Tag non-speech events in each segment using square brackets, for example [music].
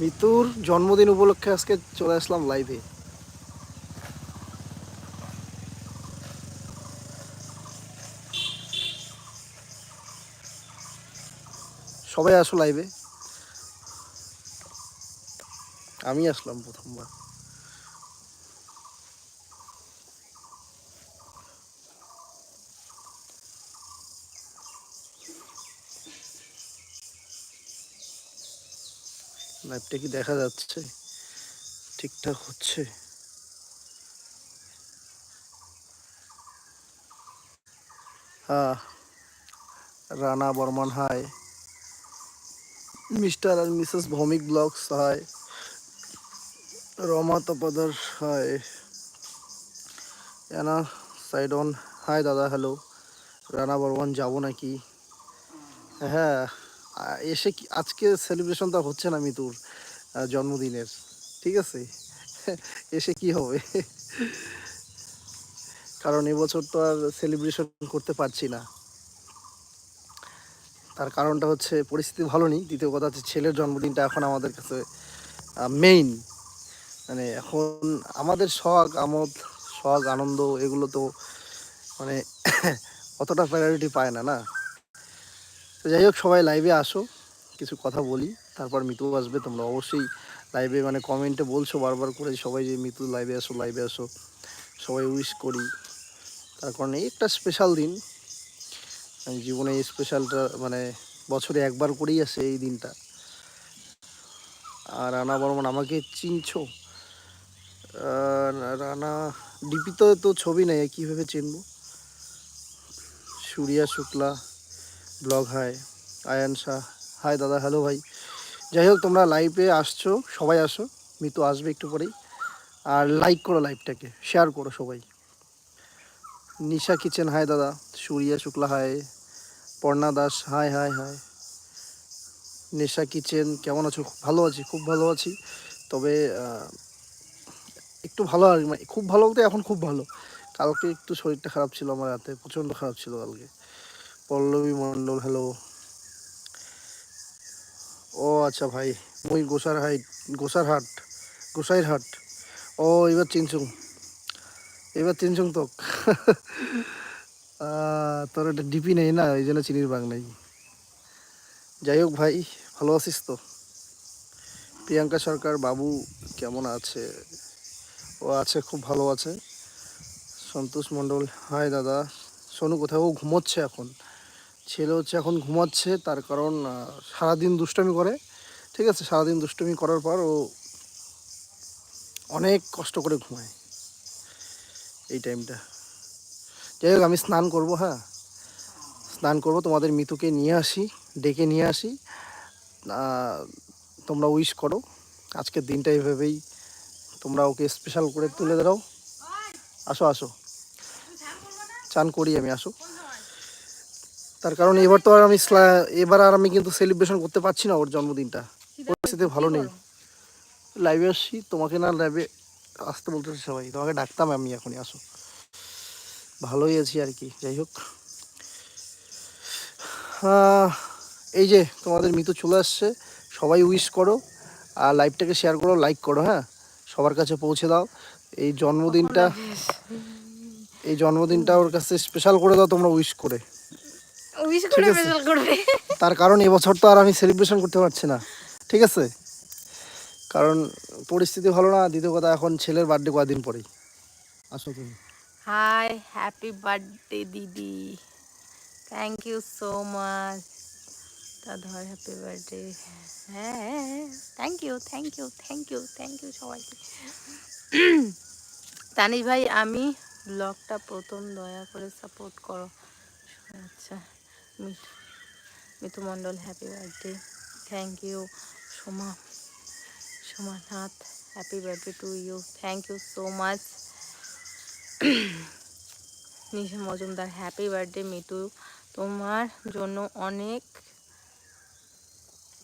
মিতুর জন্মদিন উপলক্ষে আজকে চলে আসলাম লাইভে সবাই আসো লাইভে আমি আসলাম প্রথমবার। লাইভটা কি দেখা যাচ্ছে? ঠিকঠাক হচ্ছে। হ্যাঁ রানা বর্মন হাই মিস্টার আর missus Bhowmik blogs hi Rama Tapadar hi Ena সাইডন hi দাদা হ্যালো রানা বর্মন, যাব নাকি? হ্যাঁ। এসে কি আজকে সেলিব্রেশন তো আর হচ্ছে না মিতুর জন্মদিনের, ঠিক আছে? [laughs] এসে কি হবে? [laughs] কারণ এবছর তো আর সেলিব্রেশন করতে পারছি না। তার কারণটা হচ্ছে পরিস্থিতি ভালো নেই। দ্বিতীয় কথা হচ্ছে ছেলের জন্মদিনটা এখন আমাদের কাছে মেইন মানে এখন আমাদের শখ, আমোদ, শখ, আনন্দ, এগুলো তো মানে [coughs] অতটা প্রায়োরিটি পায় না না? তো যাই হোক, সবাই লাইভে আসো, কিছু কথা বলি, তারপর মিতু আসবে, তোমরা অবশ্যই লাইভে মানে কমেন্টে বলছো বারবার করে সবাই যে মিতু লাইভে আসো লাইভে আসো, সবাই উইশ করি। তার কারণে একটা স্পেশাল দিন। জীবনে এই স্পেশালটা মানে বছরে একবার করেই আসে এই দিনটা। আর রানা বর্মন, আমাকে চিনছো? রানা ডিপিতে তো ছবি নেই, কীভাবে চিনবো? Suriya Shukla blog, hi, Ayan Shah, hi দাদা, হ্যালো ভাই। যাই হোক, তোমরা লাইভে আসছো, সবাই আসো, মিতু আসবে একটু পরেই আর লাইক করো লাইভটাকে শেয়ার করো সবাই। নিশা কিচেন হাই দাদা, Suriya Shukla, hi, Parna Das, hi hi hi. Nesha kitchen কেমন আছো? ভালো আছি, খুব ভালো আছি। তবে একটু ভালো আর মানে খুব ভালো বলতে এখন খুব ভালো। কালকে একটু শরীরটা খারাপ ছিল আমার রাতে, প্রচণ্ড খারাপ ছিল কালকে। পল্লবী মণ্ডল হ্যালো ও আচ্ছা ভাই, মই গোসার হাইট গোসার হাট, গোসাইর হাট। ও, এবার চিনছুং। এবার চিনছুং তো। তোর একটা ডিপি নেই না, এই জন্য চিনির বাং নেই। যাই হোক ভাই, ভালো আছিস তো? প্রিয়াঙ্কা সরকার, বাবু কেমন আছে? ও আছে, খুব ভালো আছে। সন্তোষ মণ্ডল হাই দাদা। সোনু কোথাও ঘুমোচ্ছে এখন। ছেলে হচ্ছে এখন ঘুমাচ্ছে, তার কারণ সারাদিন দুষ্টমি করে, ঠিক আছে? সারাদিন দুষ্টমি করার পর ও অনেক কষ্ট করে ঘুমায় এই টাইমটা। যাই হোক, আমি স্নান করব হ্যাঁ? স্নান করব, তোমাদের মিতুকে নিয়ে আসি, ডেকে নিয়ে আসি। তোমরা উইশ করো, আজকের দিনটা এভাবেই তোমরা ওকে স্পেশাল করে তুলে দাও আসো আসো। চান করি আমি, আসো। তার কারণ এবার তো আর আমি এবার আর আমি কিন্তু সেলিব্রেশন করতে পারছি না ওর জন্মদিনটা। পরিস্থিতি ভালো নেই। লাইভে আসছি তোমাকে না লাইভে আসতে বলতেছে সবাই। তোমাকে ডাকতাম আমি এখনই আসো। ভালোই আছি আর কি যাই হোক। এই যে তোমাদের মিতু চলে আসছে সবাই উইশ করো আর লাইভটাকে শেয়ার করো লাইক করো হ্যাঁ? সবার কাছে পৌঁছে দাও। এই জন্মদিনটা এই জন্মদিনটা ওর কাছে স্পেশাল করে দাও তোমরা উইশ করে। উইশ করে স্পেশাল করবে। তার কারণ এবছর তো আর আমি সেলিব্রেশন করতে পারছি না। ঠিক আছে? কারণ পরিস্থিতি ভালো না দ্বিতীয় কথা এখন ছেলের বার্থডে কয়েকদিন পরেই? আসো তুমি। হাই হ্যাপি বার্থডে দিদি। থ্যাংক ইউ সো মাচ তা দাদা হ্যাপি বার্থডে হ্যাঁ thank you thank you thank you thank you সবাইকে। তানিশ ভাই আমি ব্লগটা প্রথম দয়া করে সাপোর্ট করো। আচ্ছা। Mithu Mithu happy birthday thank you Soma, Somanath happy birthday to you thank you so much Nisha Majumdar happy birthday Mitu তোমার জন্য অনেক,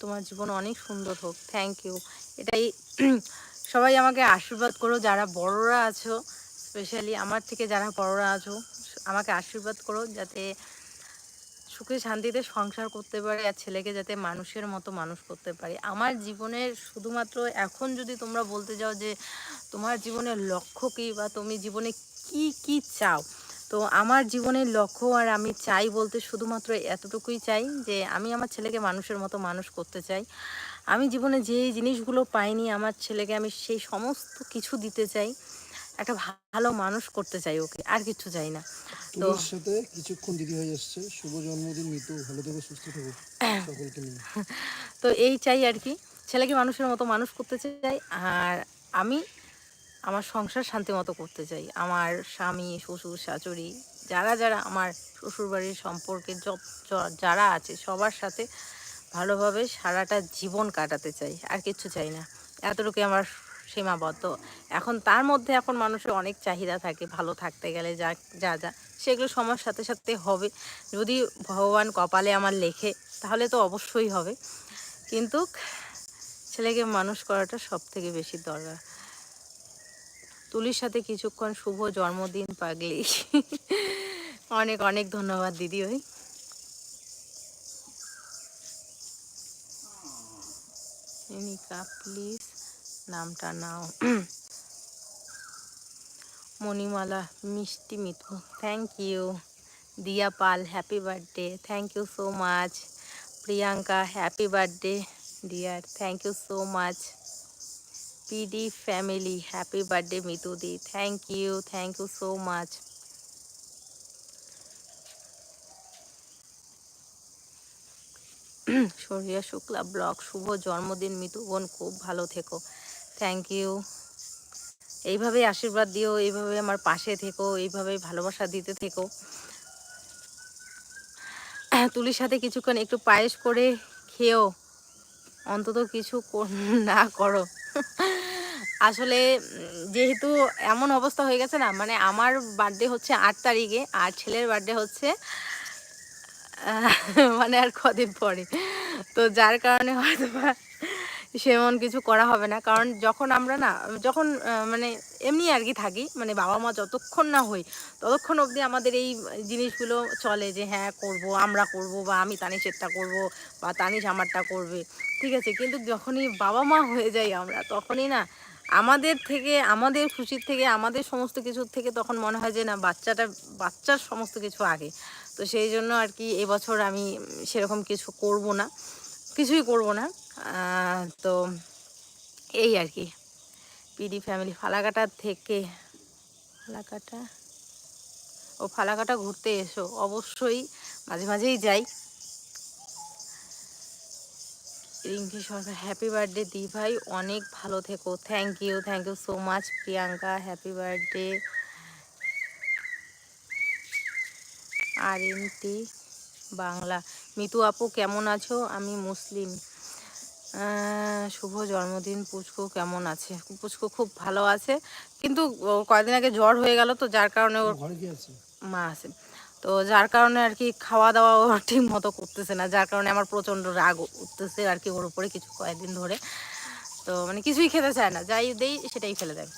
তোমার জীবন অনেক সুন্দর হোক। থ্যাংক ইউ এটাই [clears throat] সবাই আমাকে আশীর্বাদ করো, যারা বড়রা আছো স্পেশালি আমার থেকে যারা বড়রা আছো, আমাকে আশীর্বাদ করো, যাতে সুখে শান্তিতে সংসার করতে পারি আর ছেলেকে যাতে মানুষের মতো মানুষ করতে পারি। আমার জীবনের শুধুমাত্র এখন যদি তোমরা বলতে যাও যে তোমার জীবনের লক্ষ্য কী বা তুমি জীবনে কি কি চাও? তো আমার জীবনের লক্ষ্য আর আমি চাই বলতে শুধুমাত্র এতটুকুই চাই যে আমি আমার ছেলেকে মানুষের মতো মানুষ করতে চাই। আমি জীবনে যে জিনিসগুলো পাইনি, আমার ছেলেকে আমি সেই সমস্ত কিছু দিতে চাই। একটা ভালো মানুষ করতে চাই ওকে আর কিছু চাই না। তো সাথে কিছুক্ষণ দিদি হয়ে যাচ্ছে। শুভ জন্মদিন মিতু। ভালো থেকো সুস্থ থেকো সকলকে নিয়ে। তো এই চাই আর কি। ছেলেকে মানুষের মতো মানুষ করতে চাই আর আমি আমার সংসার শান্তি মতো করতে চাই। আমার স্বামী শ্বশুর শাশুড়ি যারা যারা আমার শ্বশুরবাড়ির সম্পর্কে যারা আছে সবার সাথে ভালোভাবে সারাটা জীবন কাটাতে চাই আর কিচ্ছু চাই না। এতটুকু আমার সীমাবদ্ধ। এখন তার মধ্যে এখন মানুষের অনেক চাহিদা থাকে, ভালো থাকতে গেলে যা যা যা, সেগুলো সময়ের সাথে সাথে হবে। যদি ভগবান কপালে আমার লেখে, তাহলে তো অবশ্যই হবে। কিন্তু ছেলেকে মানুষ করাটা সব থেকে বেশি দরকার। তুলির সাথে কিছুক্ষণ শুভ জন্মদিন পাগলি। অনেক অনেক ধন্যবাদ দিদি ওই এনিকা, প্লিজ। নামটা নাও। মণিমালা, মিষ্টি Mithu thank you Diya Pal happy birthday thank you so much Priyanka happy birthday dear thank you so much PD family happy birthday মিতুদি thank you thank you so much Suriya Shukla blog, শুভ জন্মদিন মিতু বোন, খুব ভালো থেকো। Thank you এইভাবেই আশীর্বাদ দিও, এইভাবে আমার পাশে থেকো এইভাবে ভালোবাসা দিতে থেকো। [clears throat] তুলির সাথে কিছুক্ষণ একটু পায়েস করে খেয়েও অন্তত কিছু [laughs] না করো। [laughs] আসলে যেহেতু এমন অবস্থা হয়ে গেছে না মানে আমার বার্থডে হচ্ছে আট তারিখে, আর ছেলের বার্থডে হচ্ছে [laughs] মানে আর কদিন পরে। তো যার কারণে হয়তো সেমন কিছু করা হবে না। কারণ যখন আমরা না, যখন মানে এমনি আর কি থাকি মানে বাবা মা যতক্ষণ না হই, ততক্ষণ অবধি আমাদের এই জিনিসগুলো চলে যে হ্যাঁ করব, আমরা করব বা আমি তানিশেরটা করব বা তানিশ আমারটা করবে, ঠিক আছে? কিন্তু যখনই বাবা মা হয়ে যাই আমরা, তখনই না আমাদের থেকে, আমাদের খুশির থেকে, আমাদের সমস্ত কিছুর থেকে তখন মনে হয় যে, না, বাচ্চাটা, বাচ্চার সমস্ত কিছু আগে। তো সেই জন্য আর কি এবছর আমি সেরকম কিছু করব না, কিছুই করব না। তো এই আর কি। পিডি ফ্যামিলি ফালাকাটা থেকে, ফালাকাটা? ও ফালাকাটা ঘুরতে এসো, অবশ্যই মাঝে মাঝেই যাই। রিঙ্কি সরকার হ্যাপি বার্থডে দি ভাই অনেক ভালো থেকো। Thank you thank you so much Priyanka happy birthday R NT Bangla. Mitu আপু, কেমন আছো? আমি মুসলিম। শুভ জন্মদিন পুচকু কেমন আছে? পুচকু খুব ভালো আছে কিন্তু কয়েকদিন আগে জ্বর হয়ে গেল তো যার কারণে ওর ঘরে কি আছে? মা আছে। তো যার কারণে আর কি খাওয়া দাওয়া ও ঠিক মতো করতেছে না যার কারণে আমার প্রচণ্ড রাগ উঠতেছে আর কি ওর উপরে কিছু কয়েকদিন ধরে। তো মানে কিছুই খেতে চায় না যাই দেই সেটাই ফেলে দেয়।